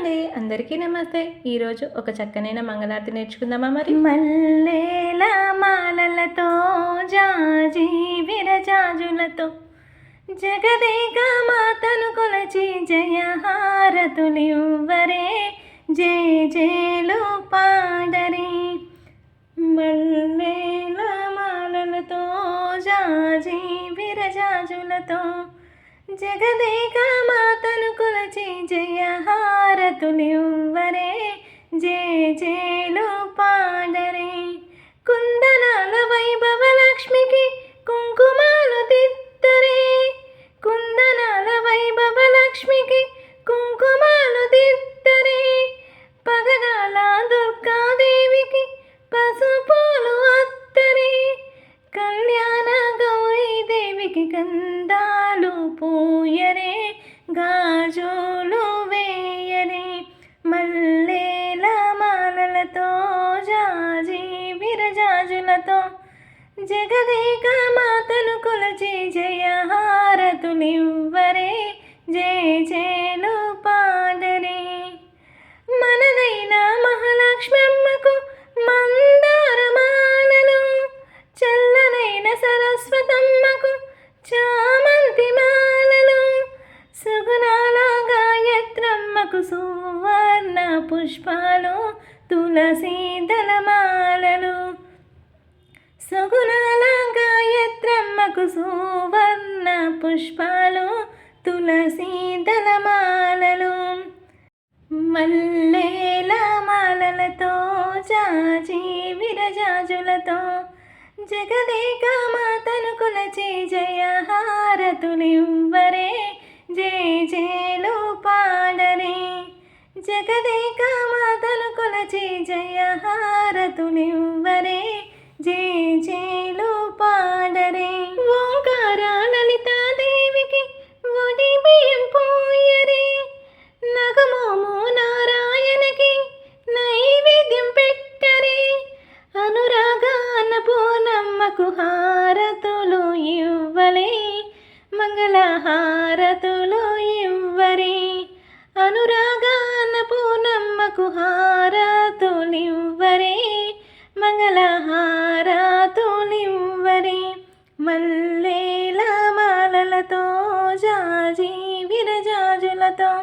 అండి. అందరికీ నమస్తే. ఈరోజు ఒక చక్కనైన మంగళారతి నేర్చుకుందామా మరి? మల్లేల మాలలతో జాజి విరజాజులతో జగదేక మాతను కొలచి జయహారతులివ్వరే. జయ జయలు పాడరే మల్లేల మాలలతో జాజి విరజాజులతో జగదేక మాతను కొలచి జయహారతులివ్వరే జే జేలు పాడరే. కుందనాల వైభవ లక్ష్మికి కుంకుమాలు తిత్తరే. కుందనాల వైభవ లక్ష్మికి కుంకుమాలు తిత్తరే. పగడాల దుర్గాదేవికి పసుపులు అత్తరే. కళ్యాణ గౌరీదేవికి గంధాలు పూయరే. గాజులు విరజాజులతో జగదేక మాతను కొలచి జయ హారతులివ్వరే జయ జయలు పాడరే మనదైన మహాలక్ష్మమ్మకు మందారమాలలు చల్లనైన సరస్వతమ్మకు చామంతి మాలలు సుగుణాల గాయత్రమ్మకు సువర్ణ పుష్పాలు తులసీ దళమాలలు. తులసి దళమాలలు మల్లేల మాలలతో జాజి విరజాజులతో జగదేక మాతను కొలచి జయ హారతులివ్వరే జయ జయలు పాడరే. జగదేక మాతను కొలచి జయ హారతులివ్వరే జయ హారతులు ఇవ్వరే. అనురాగాన పూనమ్మకు హారతులు ఇవ్వరే మంగళ హారతులు మల్లేల మాలలతో జాజి విరజాజులతో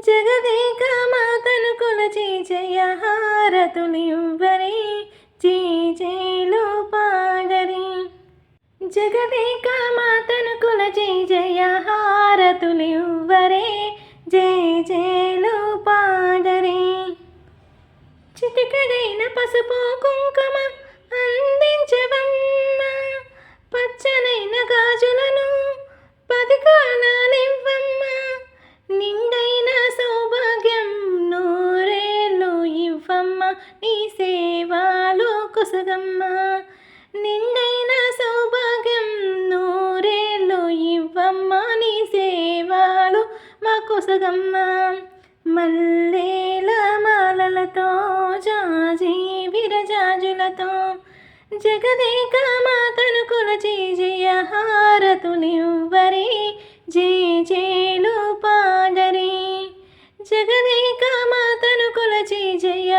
జగదేక మాతను కొలచి జయ హారతులివ్వరే. చీచేలు పాడరి. జగదేక మాత జయ జేలు పాడరే. చిటికడైన పసుపు కుంకుమ అందించవమ్మ. పచ్చనైన గాజులను పది కాలాలివ్వమ్మ నిండైన సౌభాగ్యం నూరేళ్ళు ఇవ్వమ్మ. నీ సేవాలు కుసగమ్మ. నిండైన మా కొసగమ్మ మల్లేల మాలలతో జాజీ విరజాజులతో జగదేక మాతను కొలచి జయ హారతులివ్వరి జేలు పాడరి జగదేక మాతను కొలచి జయ